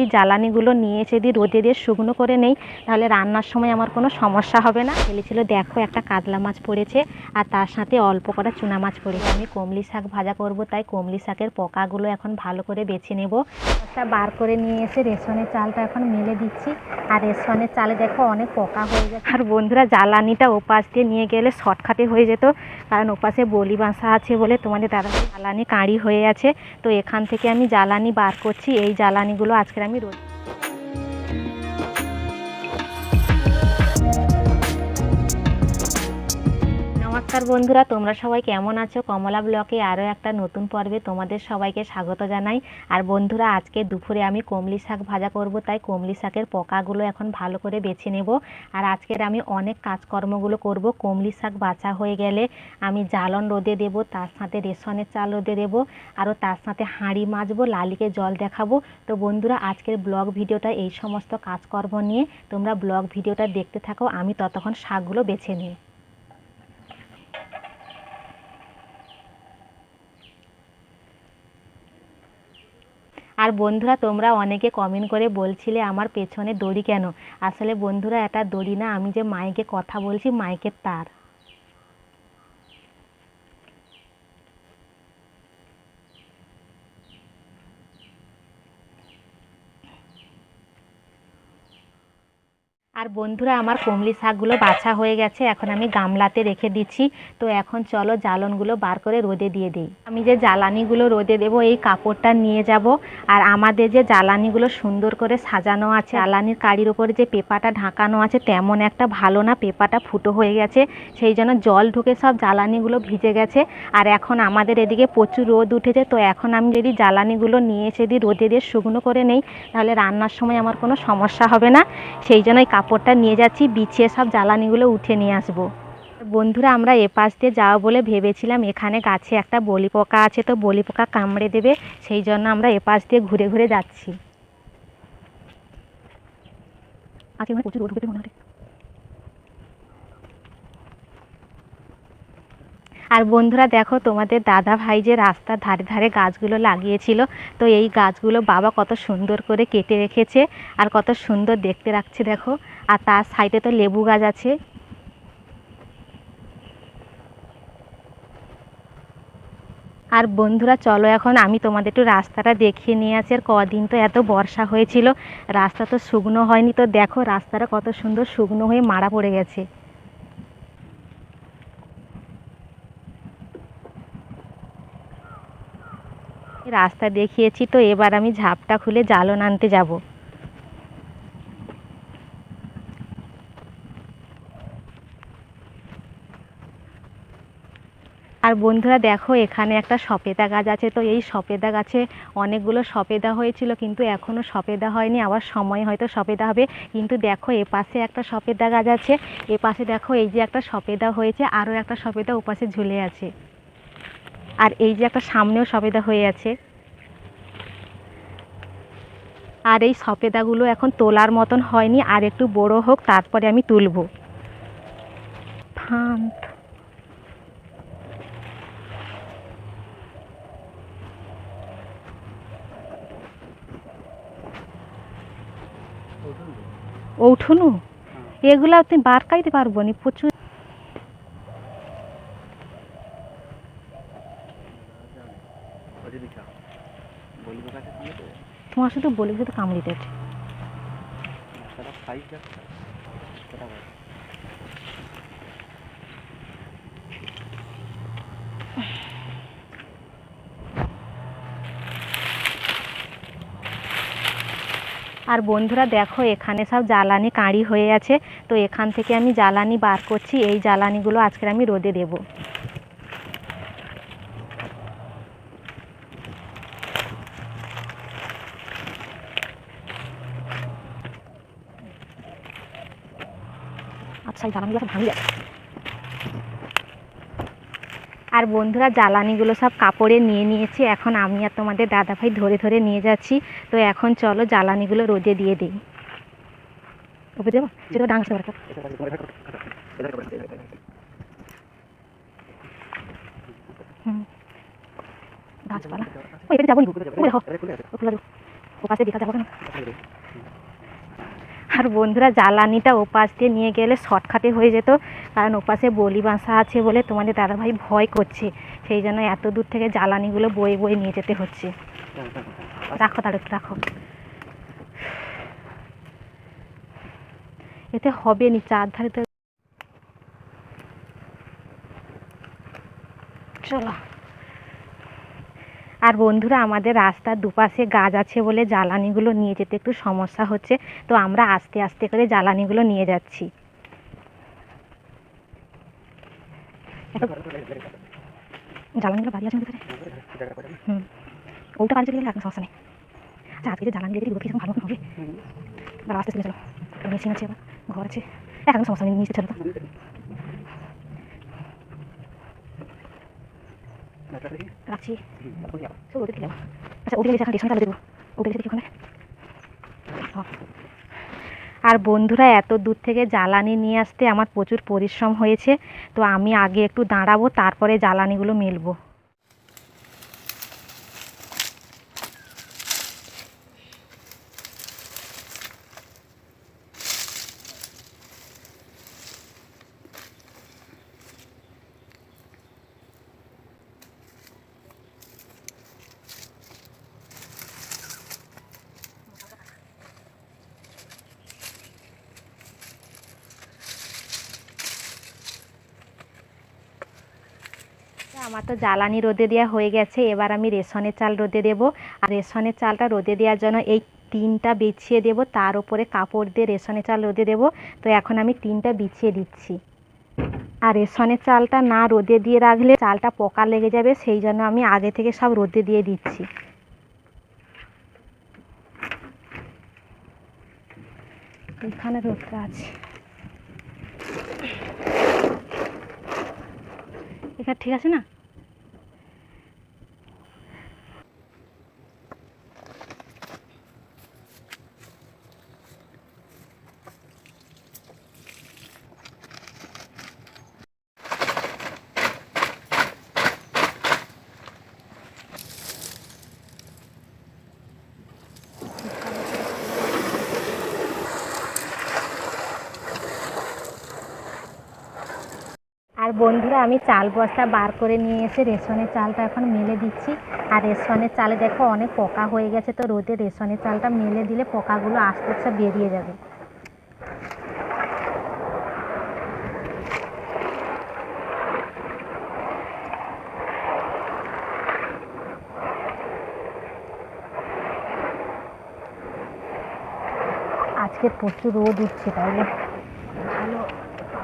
এই জ্বালানিগুলো নিয়ে এসে যদি রোদে দিয়ে শুকনো করে নেই, তাহলে রান্নার সময় আমার কোনো সমস্যা হবে না। ছেলেছিল দেখো একটা কাতলা মাছ পড়েছে, আর তার সাথে অল্প কটা চুনা মাছ পড়েছে। আমি কমলি শাক ভাজা করব, তাই কমলি শাকের পোকাগুলো এখন ভালো করে বেছে নেব। একটা বার করে নিয়ে এসে রেশনের চালটা এখন মেলে দিচ্ছি। আর রেশনের চালে দেখো অনেক পোকা হয়ে যাচ্ছে আর বন্ধুরা, জ্বালানিটা ওপাশ দিয়ে নিয়ে গেলে শর্টকাটে হয়ে যেত, কারণ ওপাশে বলি বাসা আছে বলে তোমাদের দাদা জ্বালানি কাঁড়ি হয়ে আছে। তো এখান থেকে আমি জ্বালানি বার করছি। এই জ্বালানিগুলো আজকের আমি নমস্কার বন্ধুরা, তোমরা সবাই কেমন আছো? কমলা ব্লকে আরও একটা নতুন পর্বে তোমাদের সবাইকে স্বাগত জানাই। আর বন্ধুরা, আজকে দুপুরে আমি কমলি শাক ভাজা করব, তাই কমলি শাকের পোকাগুলো এখন ভালো করে বেছে নেব। আর আজকের আমি অনেক কাজকর্মগুলো করব, কমলি শাক বাছা হয়ে গেলে আমি জ্বালন রোদে দেব, তার সাথে রেশনের চাল রোদে দেব, আরও তার সাথে হাঁড়ি মাজবো, লালিকে জল দেখাবো। তো বন্ধুরা, আজকের ব্লগ ভিডিওটা এই সমস্ত কাজকর্ম নিয়ে তোমরা ব্লগ ভিডিওটা দেখতে থাকো, আমি ততক্ষণ শাকগুলো বেছে নিই। আর বন্ধুরা, তোমরা অনেকে কমেন্ট করে বলছিলে আমার পেছনে দড়ি কেন? আসলে বন্ধুরা, এটা দড়ি না, আমি যে মাইকে কথা বলছি, মাইকের তার। আর বন্ধুরা, আমার কমলি শাকগুলো বাছা হয়ে গেছে, এখন আমি গামলাতে রেখে দিচ্ছি। তো এখন চলো জ্বালনগুলো বার করে রোদে দিয়ে দিই। আমি যে জ্বালানিগুলো রোদে দেব, এই কাপড়টা নিয়ে যাব। আর আমাদের যে জ্বালানিগুলো সুন্দর করে সাজানো আছে, জ্বালানির কাড়ির উপরে যে পেপাটা ঢাকানো আছে, তেমন একটা ভালো না, পেপাটা ফুটো হয়ে গেছে। সেই জন্য জল ঢুকে সব জ্বালানিগুলো ভিজে গেছে। আর এখন আমাদের এদিকে প্রচুর রোদ উঠেছে, তো এখন আমি যদি জ্বালানিগুলো নিয়ে এসে দিই, রোদে দিয়ে শুকনো করে নেই, তাহলে রান্নার সময় আমার কোনো সমস্যা হবে না। সেই জন্য এই কাপড়টা নিয়ে যাচ্ছি, বিছিয়ে সব জ্বালানিগুলো উঠে নিয়ে আসব। বন্ধুরা, আমরা এপাশ দিয়ে যাওয়া বলে ভেবেছিলাম, এখানে গাছে একটা বলি পোকা আছে তো বলি পোকা কামড়ে দেবে, সেই জন্য আমরা এপাশ দিয়ে ঘুরে ঘুরে যাচ্ছি। আজকে প্রচুর রোদ মনে হয়। আর বন্ধুরা দেখো, তোমাদের দাদা ভাই যে রাস্তার ধারে ধারে গাছগুলো লাগিয়েছিল, তো এই গাছগুলো বাবা কত সুন্দর করে কেটে রেখেছে আর কত সুন্দর দেখতে রাখছে দেখো। আর তার সাইডে তো লেবু গাছ আছে। আর বন্ধুরা চলো এখন, আমি তোমাদের একটু রাস্তাটা দেখিয়ে নিয়ে আসি। আর কদিন তো এত বর্ষা হয়েছিল, রাস্তা তো শুকনো হয়নি। তো দেখো, রাস্তাটা কত সুন্দর শুকনো হয়ে মারা পড়ে গেছে। রাস্তা দেখিয়েছি তো, এবার আমি ঝাপটা খুলে জ্বালন আনতে যাব। আর বন্ধুরা দেখো, এখানে একটা সপেদা গাছ আছে তো, এই সপেদা গাছে অনেকগুলো সপেদা হয়েছিল, কিন্তু এখনও সপেদা হয়নি। আবার সময় হয়তো সপেদা হবে, কিন্তু দেখো, এ পাশে একটা সপেদা গাছ আছে। এ পাশে দেখো, এই যে একটা সপেদা হয়েছে, আরও একটা সপেদা ওপাশে ঝুলে আছে। আর এই যে একটা সামনেও সপেদা হয়ে আছে। আর এই সপেদাগুলো এখন তোলার মতন হয়নি আর একটু বড় হোক তারপরে আমি তুলব। ফান্ত উঠুনু এগুলা তুমি বার কাইতে পারব নি প্রচুর তোমার শুধু বলে শুধু কামড়িতে আছে আর বন্ধুরা দেখো এখানে সব জ্বালানি কাঁড়ি হয়ে আছে তো এখান থেকে আমি জ্বালানি বার করছি এই জ্বালানিগুলো আজকের আমি রোদে দেব। জ্বালানিগুলো সব আর বন্ধুরা, জ্বালানিগুলো সব কাপড়ে নিয়ে নিয়েছি। এখন আমি আর তোমাদের দাদাভাই ধরে ধরে নিয়ে যাচ্ছি। তো এখন চলো জ্বালানিগুলো রোদে দিয়ে দিই। হুম। গাছপালা। ও এবারে যাব নি? ও যাব। ওপাশে দেখা যাব কেন? আর বন্ধুরা জ্বালানিটা ওপাশ দিয়ে নিয়ে গেলে শর্টকাটে হয়ে যেত, কারণ ওপাশে বলি বাসা আছে বলে তোমাদের দাদাভাই ভয় করছে। সেই জন্য এত দূর থেকে জ্বালানিগুলো বয়ে বয়ে নিয়ে যেতে হচ্ছে। রাখো তার একটু, রাখো। এতে হবে নি, চারধারে তো চলো। আর বন্ধুরা আমাদের রাস্তার দুপাশে গাছ আছে বলে জ্বালানিগুলো নিয়ে যেতে একটু সমস্যা হচ্ছে তো আমরা আস্তে আস্তে করে জ্বালানিগুলো নিয়ে যাচ্ছি। জ্বালানিগুলো বাড়ি আছে হুম। ওটা বাড়ি চলে গেলে সমস্যা নেই। আচ্ছা আজকে যে জ্বালানি দিয়ে ভালো হবে আস্তে আস্তে চলো। মেশিন আছে আবার ঘর আছে। এখন সমস্যা নেই নিচে চলো তো। রাখছি। সব ওদের দিলাম আচ্ছা ওদের গেছে এখন চালু দেবো ওদের গেছে ওখানে। আর বন্ধুরা এত দূর থেকে জ্বালানি নিয়ে আসতে আমার প্রচুর পরিশ্রম হয়েছে। তো আমি আগে একটু দাঁড়াবো তারপরে জ্বালানিগুলো মেলবো। আমার তো জ্বালানি রোদে দেওয়া হয়ে গেছে, এবার আমি রেশনের চাল রোদে দেবো। আর রেশনের চালটা রোদে দেওয়ার জন্য এই টিনটা বিছিয়ে দেবো, তার উপরে কাপড় দিয়ে রেশনের চাল রোদে দেবো। তো এখন আমি টিনটা বিছিয়ে দিচ্ছি। আর রেশনের চালটা না রোদে দিয়ে রাখলে চালটা পোকা লেগে যাবে, সেই জন্য আমি আগে থেকে সব রোদে দিয়ে দিচ্ছি। এখানে রোদটা আছে। এখানে ঠিক আছে না আর বন্ধুরা, আমি চাল বস্তা বার করে নিয়ে এসে রেশনের চালটা এখন মেলে দিচ্ছি। আর রেশনের চালে দেখো অনেক পোকা হয়ে গেছে, তো রোদে রেশনের চালটা মেলে দিলে পোকাগুলো আস্তে আস্তে বেরিয়ে যাবে। আজকে প্রচুর রোদ উঠছে তাহলে ভালো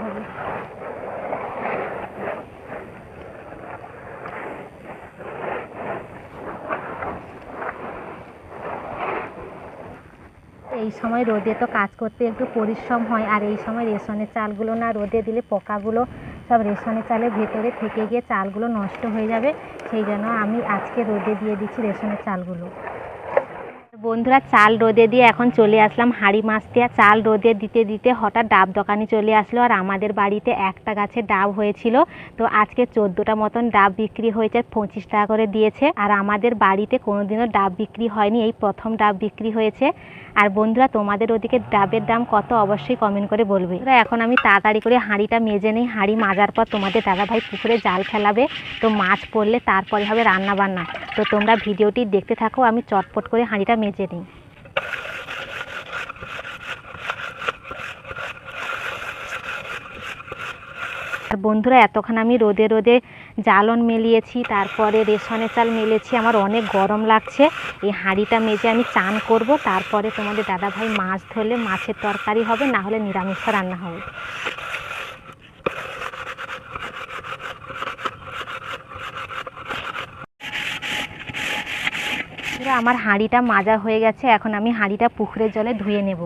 হবে এই সময় রোদে তো কাজ করতে একটু পরিশ্রম হয়, আর এই সময় রেশনের চালগুলো না রোদে দিলে পোকাগুলো সব রেশনের চালের ভেতরে থেকে গিয়ে চালগুলো নষ্ট হয়ে যাবে। সেই জন্য আমি আজকে রোদে দিয়ে দিচ্ছি রেশনের চালগুলো। বন্ধুরা, চাল রোদে দিয়ে এখন চলে আসলাম হাঁড়ি মাছতে। চাল রোদে দিতে দিতে হঠাৎ ডাব দোকানে চলে আসলো। আর আমাদের বাড়িতে একটা গাছে ডাব হয়েছিল। তো আজকে চোদ্দোটা মতন ডাব বিক্রি হয়েছে, পঁচিশ টাকা করে দিয়েছে। আর আমাদের বাড়িতে কোনোদিনও ডাব বিক্রি হয়নি, এই প্রথম ডাব বিক্রি হয়েছে। আর বন্ধুরা, তোমাদের ওদিকে ডাবের দাম কত অবশ্যই কমেন্ট করে বলবে। এখন আমি তাড়াতাড়ি করে হাঁড়িটা মেজে নিই। হাঁড়ি মাজার পর তোমাদের দাদাভাই পুকুরে জাল ফেলাবে। তো মাছ পড়লে তারপরে হবে রান্না বান্না তো তোমরা ভিডিওটি দেখতে থাকো, আমি চটপট করে হাঁড়িটা মেজে নিই। আর বন্ধুরা, এতক্ষণ আমি রোদে রোদে জ্বালন মেলিয়েছি, তারপরে রেশনের চাল মেলেছি, আমার অনেক গরম লাগছে। এই হাঁড়িটা মেজে আমি চান করব, তারপরে তোমাদের দাদাভাই মাছ ধরলে মাছের তরকারি হবে, না হলে নিরামিষ রান্না হবে। আমার হাঁড়িটা মাজা হয়ে গেছে, এখন আমি হাঁড়িটা পুকুরের জলে ধুয়ে নেব।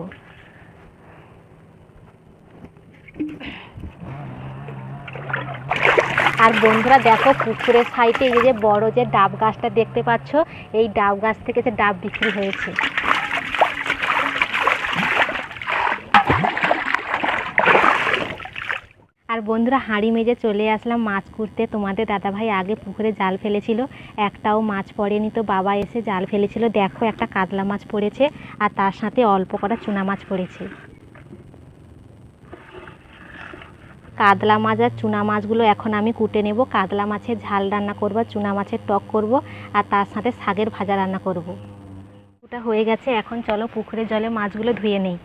আর বন্ধুরা, দেখো পুকুরের সাইডে এই যে বড় যে ডাব গাছটা দেখতে পাচ্ছ, এই ডাব গাছ থেকে যে ডাব বিক্রি হয়েছে। আর বন্ধুরা হাঁড়ি মেজে চলে আসলাম মাছ কুড়তে তোমাদের দাদাভাই আগে পুকুরে জাল ফেলেছিল, একটাও মাছ পড়েনি তো বাবা এসে জাল ফেলেছিল। দেখো একটা কাতলা মাছ পড়েছে আর তার সাথে অল্প কটা চুনা মাছ পড়েছে। কাতলা মাছ আর চুনা মাছগুলো এখন আমি কুটে নেব। কাতলা মাছের ঝাল রান্না করব, চুনা মাছের টক করব আর তার সাথে শাকের ভাজা রান্না করব। ওটা হয়ে গেছে, এখন চলো পুকুরের জলে মাছগুলো ধুয়ে নেই।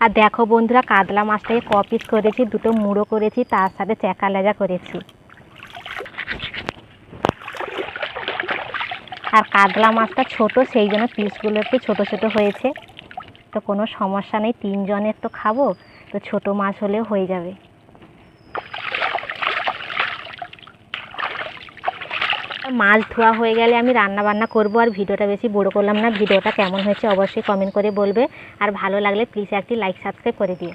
আর দেখো বন্ধুরা, কাতলা মাছটাকে কপিস পিস করেছি, দুটো মুড়ো করেছি, তার সাথে চেকা লেজা করেছি। আর কাতলা মাছটা ছোট, সেই জন্য পিসগুলো একটু ছোটো ছোটো হয়েছে। তো কোনো সমস্যা নেই, তিনজনের তো খাব, তো ছোট মাছ হলেও হয়ে যাবে। মাছ ধোয়া হয়ে গেলে আমি রান্না বান্না করব আর ভিডিওটা বেশি বড় করলাম না। ভিডিওটা কেমন হয়েছে অবশ্যই কমেন্ট করে বলবে। আর ভালো লাগলে প্লিজ একটি লাইক সাবস্ক্রাইব করে দিও।